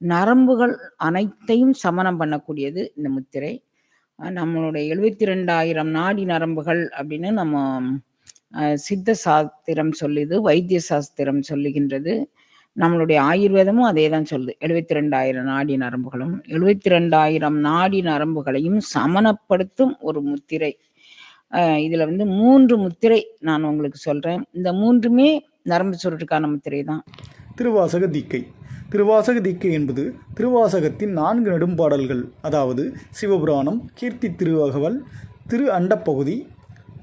நரம்புகள் அனைத்தையும் சமனம் பண்ணக்கூடியது இந்த முத்திரை. நம்மளுடைய எழுபத்தி ரெண்டாயிரம் நாடி நரம்புகள் அப்படின்னு நம்ம சித்த சாஸ்திரம் சொல்லுது. வைத்திய சாஸ்திரம் சொல்லுகின்றது. நம்மளுடைய ஆயுர்வேதமும் அதே தான் சொல்லுது. 72,000 நாடி நரம்புகளும். 72,000 நாடி நரம்புகளையும் சமனப்படுத்தும் ஒரு முத்திரை. இதில் இதுல வந்து மூன்று முத்திரை நான் உங்களுக்கு சொல்றேன். இந்த மூன்றுமே நரம்பு சுருட்டுக்கான முத்திரை தான். திருவாசக தீக்கை திருவாசக தீக்கை என்பது திருவாசகத்தின் நான்கு நெடும்பாடல்கள். அதாவது சிவபுராணம் கீர்த்தி திருவகவல் திரு அண்டப்பகுதி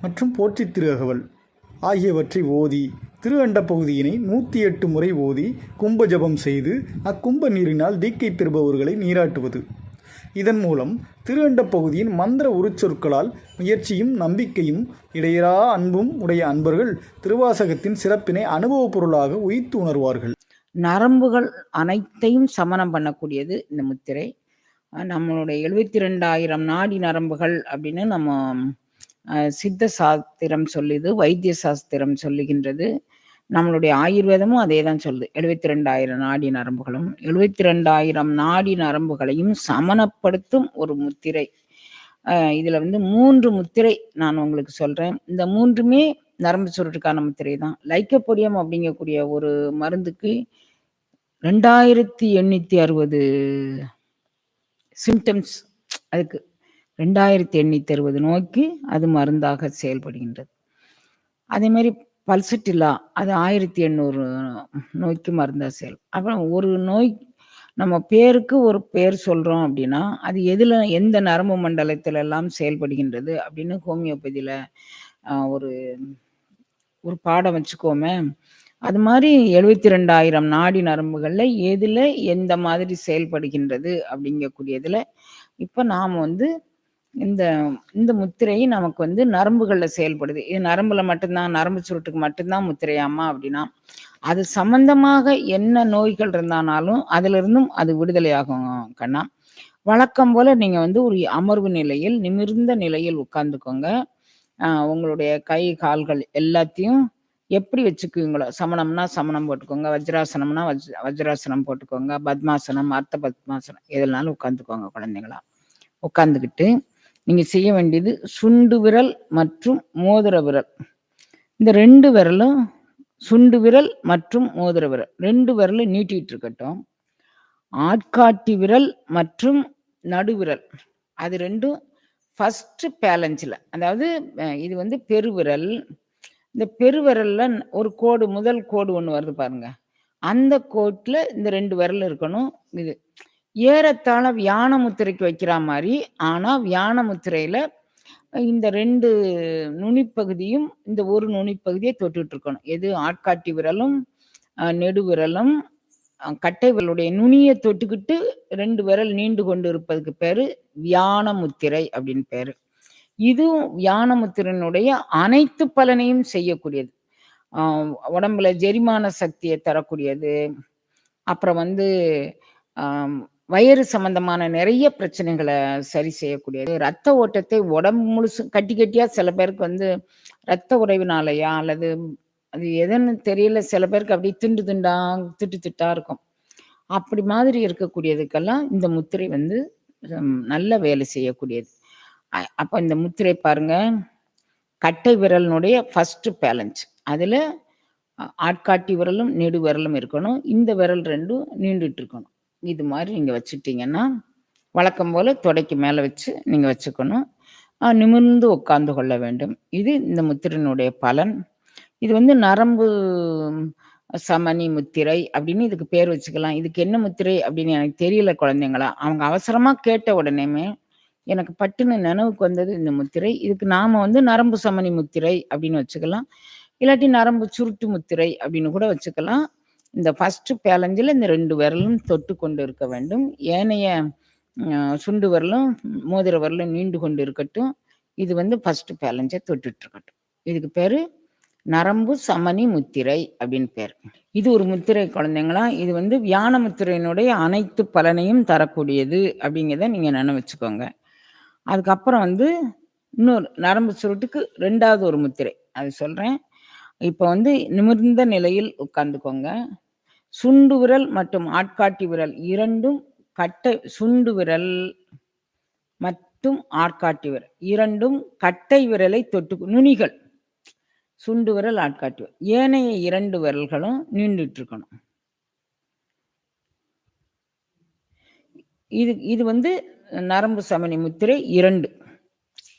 மற்றும் போற்றி திருஅகவல் ஆகியவற்றை ஓதி திரு அண்டப்பகுதியினை நூற்றி எட்டு முறை ஓதி கும்ப ஜபம் செய்து அக்கும்ப நீரினால் தீக்கை பெறுபவர்களை நீராட்டுவது. இதன் மூலம் திரு அண்டப்பகுதியின் மந்திர உருச்சொற்களால் முயற்சியும் நம்பிக்கையும் இடையறா அன்பும் உடைய அன்பர்கள் திருவாசகத்தின் சிறப்பினை அனுபவப் பொருளாக உயித்து உணர்வார்கள். நரம்புகள் அனைத்தையும் சமனம் பண்ணக்கூடியது இந்த முத்திரை. நம்மளுடைய எழுபத்தி ரெண்டாயிரம் நாடி நரம்புகள் அப்படின்னு நம்ம சித்த சாஸ்திரம் சொல்லுது. வைத்திய சாஸ்திரம் சொல்லுகின்றது. நம்மளுடைய ஆயுர்வேதமும் அதே தான் சொல்லுது. 72,000 நாடி நரம்புகளும். 72,000 நாடி நரம்புகளையும் சமனப்படுத்தும் ஒரு முத்திரை. இதில் வந்து மூன்று முத்திரை நான் உங்களுக்கு சொல்கிறேன் இந்த மூன்றுமே நரம்பு சுருட்டுக்கான முத்திரை தான். லைக்கப்பொடியம் அப்படிங்கக்கூடிய ஒரு மருந்துக்கு ரெண்டாயிரத்தி எண்ணூற்றி அறுபது சிம்டம்ஸ் அதுக்கு. 2860 நோய்க்கு அது மருந்தாக செயல்படுகின்றது. அதேமாரி பல்சட்டில்லா அது 1800 நோய்க்கு மருந்தாக செயல் அப்புறம் ஒரு நோய் நம்ம பேருக்கு ஒரு பேர் சொல்கிறோம் அப்படின்னா, அது எதில் எந்த நரம்பு மண்டலத்தில் எல்லாம் செயல்படுகின்றது அப்படின்னு ஹோமியோபதியில் ஒரு ஒரு பாடம் வச்சுக்கோமே அது மாதிரி எழுபத்தி ரெண்டாயிரம் நாடி நரம்புகளில் எதில் எந்த மாதிரி செயல்படுகின்றது அப்படிங்கக்கூடியதில் இப்போ நாம் வந்து இந்த இந்த முத்திரை நமக்கு வந்து நரம்புகளில் செயல்படுது. இது நரம்பில் மட்டும்தான் நரம்பு சுருட்டுக்கு மட்டும்தான் முத்திரையாமா முத்திரையாம்மா அப்படின்னா, அது சம்மந்தமாக என்ன நோய்கள் இருந்தானாலும் அதிலிருந்தும் அது விடுதலையாகும் கண்ணா. வழக்கம் போல் நீங்கள் வந்து ஒரு அமர்வு நிலையில், நிமிர்ந்த நிலையில் உட்காந்துக்கோங்க உங்களுடைய கை, கால்கள் எல்லாத்தையும் எப்படி வச்சுக்குவீங்களோ, சமணம்னா சமணம் போட்டுக்கோங்க. வஜ்ராசனம்னா வஜ் வஜ்ராசனம் போட்டுக்கோங்க. பத்மாசனம், அர்த்த பத்மாசனம் எதுனாலும் உட்காந்துக்கோங்க குழந்தைங்களா. உட்காந்துக்கிட்டு, நீங்கள் செய்ய வேண்டியது சுண்டு விரல் மற்றும் மோதிர விரல். இந்த ரெண்டு விரலும் சுண்டு விரல் மற்றும் மோதிர விரல் ரெண்டு விரலும் நீட்டிகிட்டு இருக்கட்டும். ஆட்காட்டி விரல் மற்றும் நடுவிரல் அது ரெண்டும் ஃபஸ்ட்டு பேலன்ஸில் அதாவது இது வந்து பெருவிரல். இந்த பெருவிரல்ல ஒரு கோடு முதல் கோடு ஒன்று வருது பாருங்க. அந்த கோட்டில் இந்த ரெண்டு விரல் இருக்கணும். இது ஏறத்தாழ வியான முத்திரைக்கு வைக்கிறா மாதிரி ஆனால் வியான முத்திரையில் இந்த ரெண்டு நுனிப்பகுதியும், இந்த ஒரு நுனிப்பகுதியை தொட்டுட்டு இருக்கணும். எது ஆட்காட்டி விரலும், நெடுவிரலும், கட்டை விரலுடைய நுனியை தொட்டுக்கிட்டு ரெண்டு விரல் நீண்டு கொண்டு இருப்பதுக்கு பேரு வியான முத்திரை அப்படின்னு பேரு. இதுவும் யானமுத்திரனுடைய அனைத்து பலனையும் செய்யக்கூடியது. உடம்புல ஜெரிமான சக்தியை தரக்கூடியது. அப்புறம் வந்து வயிறு சம்மந்தமான நிறைய பிரச்சனைகளை சரி செய்யக்கூடியது. ரத்த ஓட்டத்தை உடம்பு முழுசு கட்டி கட்டியா சில பேருக்கு வந்து ரத்த உறைவினாலையா அல்லது அது எதுன்னு தெரியல. சில பேருக்கு அப்படியே திண்டு திண்டா, திட்டு திட்டா இருக்கும். அப்படி மாதிரி இருக்கக்கூடியதுக்கெல்லாம் இந்த முத்திரை வந்து நல்ல வேலை செய்யக்கூடியது. அப்போ இந்த முத்திரை பாருங்க. கட்டை விரலினுடைய ஃபஸ்ட்டு பேலன்ஸ். அதில் ஆட்காட்டி விரலும், நெடு விரலும் இருக்கணும். இந்த விரல் ரெண்டும் நீண்டுட்டு இருக்கணும். இது மாதிரி நீங்கள் வச்சுட்டீங்கன்னா, வழக்கம் போல் தொடைக்கு மேலே வச்சு நீங்கள் வச்சுக்கணும். நிமிர்ந்து உட்கார்ந்து கொள்ள வேண்டும். இது இந்த முத்திரையினுடைய பலன். இது வந்து நரம்பு சமணி முத்திரை அப்படின்னு இதுக்கு பேர் வச்சுக்கலாம். இதுக்கு என்ன முத்திரை அப்படின்னு எனக்கு தெரியல குழந்தைங்களா. அவங்க அவசரமாக கேட்ட உடனேயுமே, எனக்கு பட்டுன்னு நினைவுக்கு வந்தது இந்த முத்திரை. இதுக்கு நாம வந்து நரம்பு சமனி முத்திரை அப்படின்னு வச்சுக்கலாம். இல்லாட்டி நரம்பு சுருட்டு முத்திரை அப்படின்னு கூட வச்சுக்கலாம். இந்த ஃபர்ஸ்ட் பேலஞ்சில் இந்த ரெண்டு விரலும் தொட்டுக்கொண்டு இருக்க வேண்டும். ஏனைய சுண்டு விரலும், மோதிர விரலும் நீண்டு கொண்டு இருக்கட்டும். இது வந்து ஃபர்ஸ்ட் பேலஞ்சை தொட்டுட்டு இருக்கட்டும். இதுக்கு பேர் நரம்பு சமனி முத்திரை அப்படின்னு பேர் இது ஒரு முத்திரை குழந்தைங்களா. இது வந்து வியான முத்திரையினுடைய அனைத்து பலனையும் தரக்கூடியது அப்படிங்கிறத நீங்கள் நினைவு வச்சுக்கோங்க. அதுக்கப்புறம் வந்து இன்னொரு நரம்பு சுருட்டுக்கு ரெண்டாவது ஒரு முத்திரை. அது சொல்கிறேன் இப்போ வந்து நிமிர்ந்த நிலையில் உட்காந்துக்கோங்க சுண்டு விரல் மற்றும் ஆட்காட்டி விரல் இரண்டும் கட்டை சுண்டு விரல் மற்றும் ஆட்காட்டி விரல் இரண்டும் கட்டை விரலை தொட்டு நுனிகள். சுண்டு விரல் ஆட்காட்டி விரல். ஏனைய இரண்டு விரல்களும் நீண்டுட்டு இருக்கணும் இது இது வந்து நரம்பு சமணி முத்திரை இரண்டு.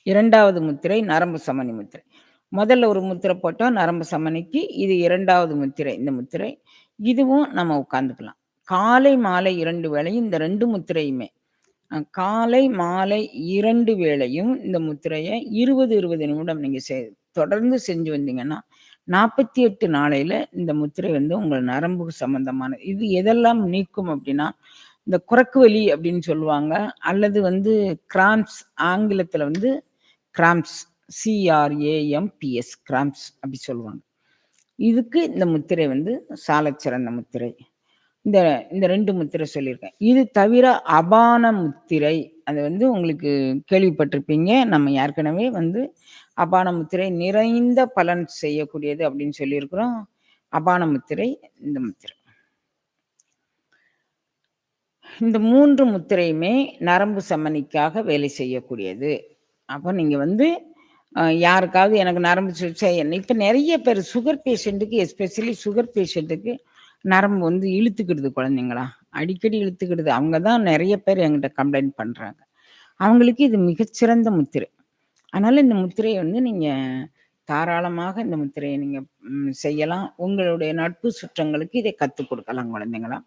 இரண்டாவது முத்திரை நரம்பு சமணி முத்திரை. முதல்ல ஒரு முத்திரை போட்டோம் நரம்பு சமணிக்கு இது இரண்டாவது முத்திரை இந்த முத்திரை. இதுவும் நம்ம உட்காந்துக்கலாம் காலை மாலை இரண்டு வேளையும் இந்த ரெண்டு முத்திரையுமே. காலை மாலை இரண்டு வேளையும் இந்த முத்திரையை இருபது இருபது நிமிடம் நீங்க செய் தொடர்ந்து செஞ்சு வந்தீங்கன்னா நாற்பத்தி எட்டு நாளையில இந்த முத்திரை வந்து உங்கள் நரம்பு சம்பந்தமானது. இது எதெல்லாம் நீக்கும் அப்படின்னா இந்த குரக்கு வலி அப்படின்னு சொல்லுவாங்க. அல்லது வந்து கிராம்ஸ் ஆங்கிலத்தில் வந்து கிராம்ஸ் சிஆர்ஏஎம்பிஎஸ் கிராம்ஸ் அப்படி சொல்லுவாங்க. இதுக்கு இந்த முத்திரை வந்து சாலச்சிறந்த முத்திரை. இந்த இந்த ரெண்டு முத்திரை சொல்லியிருக்கேன். இது தவிர அபான முத்திரை அது வந்து உங்களுக்கு கேள்விப்பட்டிருப்பீங்க. நம்ம ஏற்கனவே வந்து அபான முத்திரை நிறைந்த பலன் செய்யக்கூடியது அப்படின்னு சொல்லியிருக்கிறோம். அபான முத்திரை இந்த முத்திரை. இந்த மூன்று முத்திரையுமே நரம்பு சமனிக்காக வேலை செய்யக்கூடியது. அப்போ நீங்கள் வந்து யாருக்காவது எனக்கு நரம்பு சிகிச்சை இப்போ நிறைய பேர் சுகர் பேஷண்ட்டுக்கு எஸ்பெஷலி சுகர் பேஷண்ட்டுக்கு நரம்பு வந்து இழுத்துக்கிடுது குழந்தைங்களா? அடிக்கடி இழுத்துக்கிடுது. அவங்க தான் நிறைய பேர் என்கிட்ட கம்ப்ளைண்ட் பண்ணுறாங்க அவங்களுக்கு இது மிகச்சிறந்த முத்திரை. அதனால் இந்த முத்திரையை வந்து நீங்கள் தாராளமாக இந்த முத்திரையை நீங்கள் செய்யலாம். உங்களுடைய நட்பு சுற்றங்களுக்கு இதை கற்றுக் கொடுக்கலாம் குழந்தைங்களாம்